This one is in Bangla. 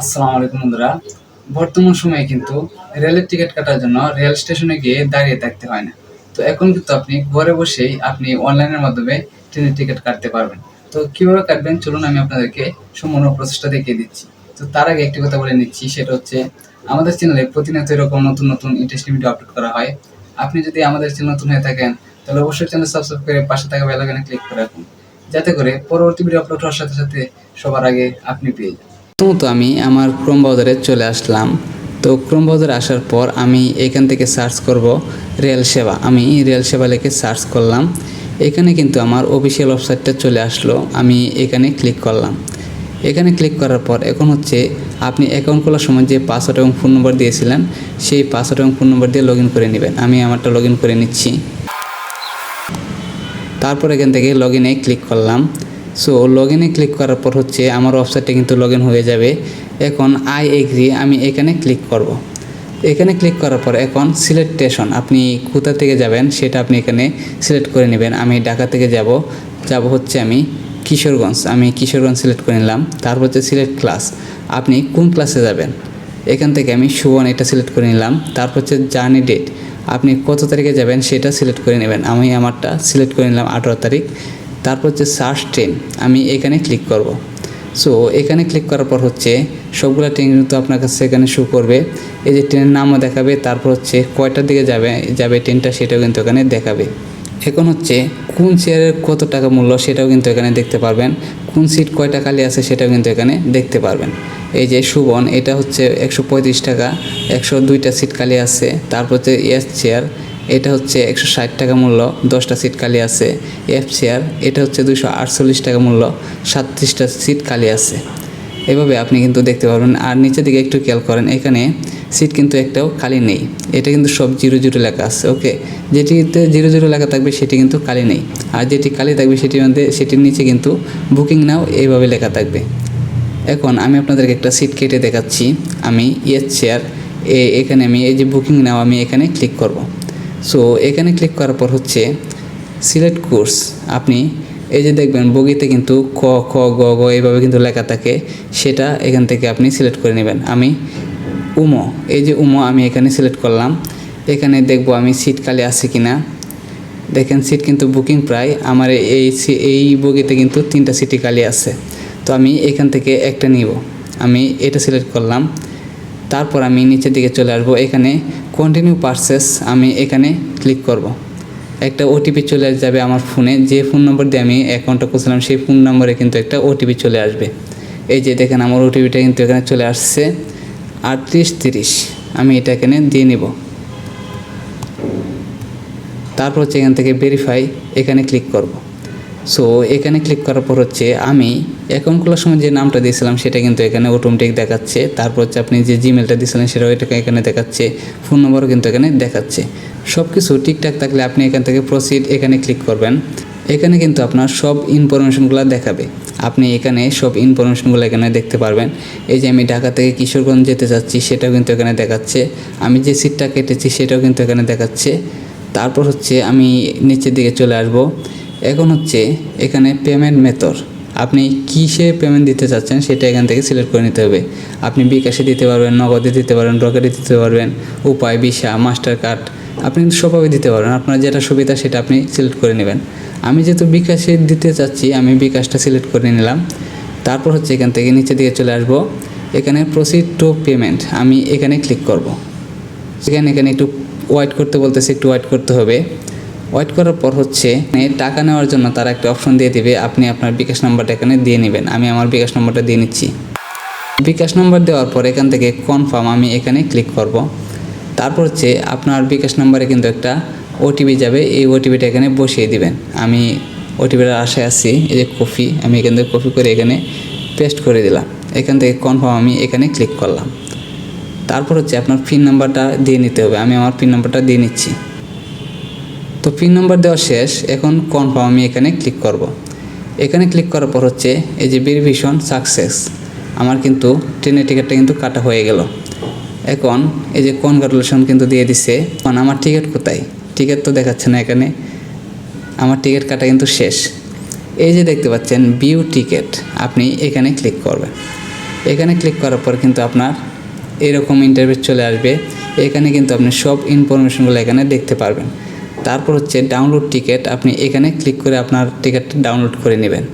আসসালামু আলাইকুম বন্ধুরা। বর্তমান সময়ে কিন্তু রেলের টিকিট কাটার জন্য রেল স্টেশনে গিয়ে দাঁড়িয়ে থাকতে হয় না। তো এখন কিন্তু আপনি ঘরে বসেই আপনি অনলাইনের মাধ্যমে ট্রেনের টিকিট কাটতে পারবেন। তো কীভাবে কাটবেন? চলুন আমি আপনাদেরকে সম্পূর্ণ প্রচেষ্টা দেখিয়ে দিচ্ছি। তো তার আগে একটি কথা বলে নিচ্ছি, সেটা হচ্ছে আমাদের চ্যানেলে প্রতিনিয়ত এরকম নতুন নতুন ইন্টারেস্টিং ভিডিও আপলোড করা হয়। আপনি যদি আমাদের চ্যানেল নতুন হয়ে থাকেন, তাহলে অবশ্যই চ্যানেল সাবস্ক্রাইব করে পাশে থাকা বেল আইকনে ক্লিক করে রাখুন। যাতে করে পরবর্তী ভিডিও আপলোড হওয়ার সাথে সাথে সবার আগে আপনি পেয়ে যান। প্রথমত আমি আমার ক্রোম ব্রাউজারে চলে আসলাম। তো ক্রোম ব্রাউজারে আসার পর আমি এখান থেকে সার্চ করব রেল সেবা আমি রেল সেবা লিখে সার্চ করলাম। এখানে কিন্তু আমার অফিসিয়াল ওয়েবসাইটটা চলে আসলো। আমি এখানে ক্লিক করলাম। এখানে ক্লিক করার পর এখন হচ্ছে আপনি অ্যাকাউন্ট খোলার সময় যে পাসওয়ার্ড এবং ফোন নম্বর দিয়েছিলেন, সেই পাসওয়ার্ড এবং ফোন নম্বর দিয়ে লগ করে নেবেন। আমি আমারটা লগ করে নিচ্ছি। তারপর এখান থেকে লগ ক্লিক করলাম। সো লগ ইনে ক্লিক করার পর হচ্ছে আমার ওয়েবসাইটটা কিন্তু লগ ইন হয়ে যাবে। এখন আই এগ্রি আমি এখানে ক্লিক করব। এখানে ক্লিক করার পর এখন সিলেক্ট স্টেশন আপনি কোথা থেকে যাবেন সেটা আপনি এখানে সিলেক্ট করে নেবেন। আমি ঢাকা থেকে যাব যাব হচ্ছে আমি কিশোরগঞ্জ। আমি কিশোরগঞ্জ সিলেক্ট করে নিলাম, তারপর হচ্ছে সিলেক্ট ক্লাস আপনি কোন ক্লাসে যাবেন? এখান থেকে আমি সুবন এটা সিলেক্ট করে নিলাম, তারপর হচ্ছে জার্নি ডেট আপনি কত তারিখে যাবেন সেটা সিলেক্ট করে নেবেন। আমি আমারটা সিলেক্ট করে নিলাম আঠারো তারিখ। তারপর হচ্ছে সার্চ ট্রেন আমি এখানে ক্লিক করব। সো এখানে ক্লিক করার পর হচ্ছে সবগুলো ট্রেন কিন্তু আপনার কাছে এখানে শো করবে। এই যে ট্রেনের নামও দেখাবে, তারপর হচ্ছে কয়টার দিকে যাবে যাবে ট্রেনটা সেটাও কিন্তু এখানে দেখাবে। এখন হচ্ছে কোন চেয়ারের কত টাকা মূল্য সেটাও কিন্তু এখানে দেখতে পারবেন। কোন সিট কয়টা খালি আছে সেটাও কিন্তু এখানে দেখতে পারবেন। এই যে সুবন, এটা হচ্ছে একশো পঁয়ত্রিশ টাকা, একশো দুইটা সিট খালি আছে, তারপর হচ্ছে এস চেয়ার এটা হচ্ছে একশো ষাট টাকা মূল্য, দশটা সিট খালি আছে এফ চেয়ার এটা হচ্ছে দুশো আটচল্লিশ টাকা মূল্য, সাতত্রিশটা সিট খালি আছে। এভাবে আপনি কিন্তু দেখতে পারবেন। আর নিচের দিকে একটু খেয়াল করেন, এখানে সিট কিন্তু একটাও খালি নেই। এটা কিন্তু সব জিরো জিরো লেখা আছে, ওকে? যেটিতে জিরো জিরো লেখা থাকবে, সেটি কিন্তু খালি নেই। আর যেটি খালি থাকবে, সেটির মধ্যে, সেটির নিচে কিন্তু বুকিং নাও এইভাবে লেখা থাকবে। এখন আমি আপনাদেরকে একটা সিট কেটে দেখাচ্ছি। আমি ইয়েস চেয়ার এখানে আমি এই যে বুকিং নাও আমি এখানে ক্লিক করব। সো এখানে ক্লিক করার পর হচ্ছে সিলেক্ট কোর্স আপনি এই যে দেখবেন বগিতে কিন্তু ক, খ, গ গ এইভাবে কিন্তু লেখা থাকে। সেটা এখান থেকে আপনি সিলেক্ট করে নেবেন। আমি উমো, এই যে উমো আমি এখানে সিলেক্ট করলাম। এখানে দেখব আমি সিট খালি আছে কি না দেখেন সিট কিন্তু বুকিং প্রায়। আমার এই এই বগিতে কিন্তু তিনটা সিটি খালি আছে। তো আমি এখান থেকে একটা নিব। আমি এটা সিলেক্ট করলাম। তারপর আমি নিচের দিকে চলে আসব। এখানে কন্টিনিউ পারচেস আমি এখানে ক্লিক করব। একটা ওটিপি চলে যাবে আমার ফোনে যে ফোন নম্বর দিয়ে আমি অ্যাকাউন্টটা করছিলাম সেই ফোন নম্বরে কিন্তু একটা ওটিপি চলে আসবে। এই যে দেখেন আমার ওটিপিটা কিন্তু এখানে চলে আসছে। আটত্রিশ তিরিশ। আমি এটা এখানে দিয়ে নিব। তারপর হচ্ছে এখান থেকে ভেরিফাই এখানে ক্লিক করব। সো এখানে ক্লিক করার পর হচ্ছে আমি অ্যাকাউন্ট খোলার সময় যে নামটা দিয়েছিলাম সেটা কিন্তু এখানে অটোমেটিক দেখাচ্ছে। তারপর হচ্ছে আপনি যে জিমেলটা দিয়েছিলেন সেটাও এটাকে এখানে দেখাচ্ছে। ফোন নম্বরও কিন্তু এখানে দেখাচ্ছে। সব কিছু ঠিকঠাক থাকলে আপনি এখান থেকে প্রসিড এখানে ক্লিক করবেন। এখানে কিন্তু আপনার সব ইনফরমেশনগুলো দেখাবে। আপনি এখানে সব ইনফরমেশনগুলো এখানে দেখতে পারবেন। এই যে আমি ঢাকা থেকে কিশোরগঞ্জ যেতে চাচ্ছি সেটাও কিন্তু এখানে দেখাচ্ছে। আমি যে সিটটা কেটেছি, সেটাও কিন্তু এখানে দেখাচ্ছে। তারপর হচ্ছে আমি নিচের দিকে চলে আসব। এখন হচ্ছে এখানে পেমেন্ট মেথড আপনি কিসে পেমেন্ট দিতে চাচ্ছেন সেটা এখান থেকে সিলেক্ট করে নিতে হবে। আপনি বিকাশে দিতে পারবেন, নগদে দিতে পারবেন রকেটে দিতে পারবেন, উপায়, ভিসা মাস্টার কার্ড আপনি সবভাবে দিতে পারবেন। আপনার যেটা সুবিধা সেটা আপনি সিলেক্ট করে নেবেন। আমি যেহেতু বিকাশে দিতে চাচ্ছি, আমি বিকাশটা সিলেক্ট করে নিলাম। তারপর হচ্ছে এখান থেকে নিচে দিকে চলে আসব। এখানে প্রসিড টু পেমেন্ট আমি এখানে ক্লিক করব। সেখানে এখানে একটু ওয়াইট করতে বলতেছে, একটু ওয়াইট করতে হবে। ওয়েট করার পর হচ্ছে মানে টাকা নেওয়ার জন্য তারা একটা অপশন দিয়ে দিবে, আপনি আপনার বিকাশ নাম্বারটা এখানে দিয়ে নেবেন। আমি আমার বিকাশ নাম্বারটা দিয়ে নিচ্ছি। বিকাশ নাম্বার দেওয়ার পর এখান থেকে কনফার্ম আমি এখানে ক্লিক করব। তারপর হচ্ছে আপনার বিকাশ নাম্বারে কিন্তু একটা ওটিপি যাবে, এই ওটিপিটা এখানে বসিয়ে দিবেন। আমি ওটিপির আশায় আছি, এই যে কপি, আমি এখান থেকে কপি করে এখানে পেস্ট করে দিলাম। এখান থেকে কনফার্ম আমি এখানে ক্লিক করলাম। তারপর হচ্ছে আপনার পিন নাম্বারটা দিয়ে নিতে হবে, আমি আমার পিন নাম্বারটা দিয়ে নিচ্ছি। তো পিন নম্বর দেওয়া শেষ, এখন কনফার্ম আমি এখানে ক্লিক করব। এখানে ক্লিক করার পর হচ্ছে এই যে ভেরিফিকেশন সাকসেস আমার কিন্তু ট্রেনের টিকিটটা কিন্তু কাটা হয়ে গেল। এখন এই যে কনগ্রাচুলেশন কিন্তু দিয়ে দিছে, এখন আমার টিকিট কোথায়? টিকিট তো দেখাচ্ছে না এখানে, আমার টিকিট কাটা কিন্তু শেষ। এই যে দেখতে পাচ্ছেন বিউ টিকিট আপনি এখানে ক্লিক করবেন। এখানে ক্লিক করার পর কিন্তু আপনার এরকম ইন্টারভিউ চলে আসবে। এখানে কিন্তু আপনি সব ইনফরমেশনগুলো এখানে দেখতে পারবেন। তারপর হচ্ছে ডাউনলোড টিকিট আপনি এখানে ক্লিক করে আপনার টিকিটটা ডাউনলোড করে নেবেন।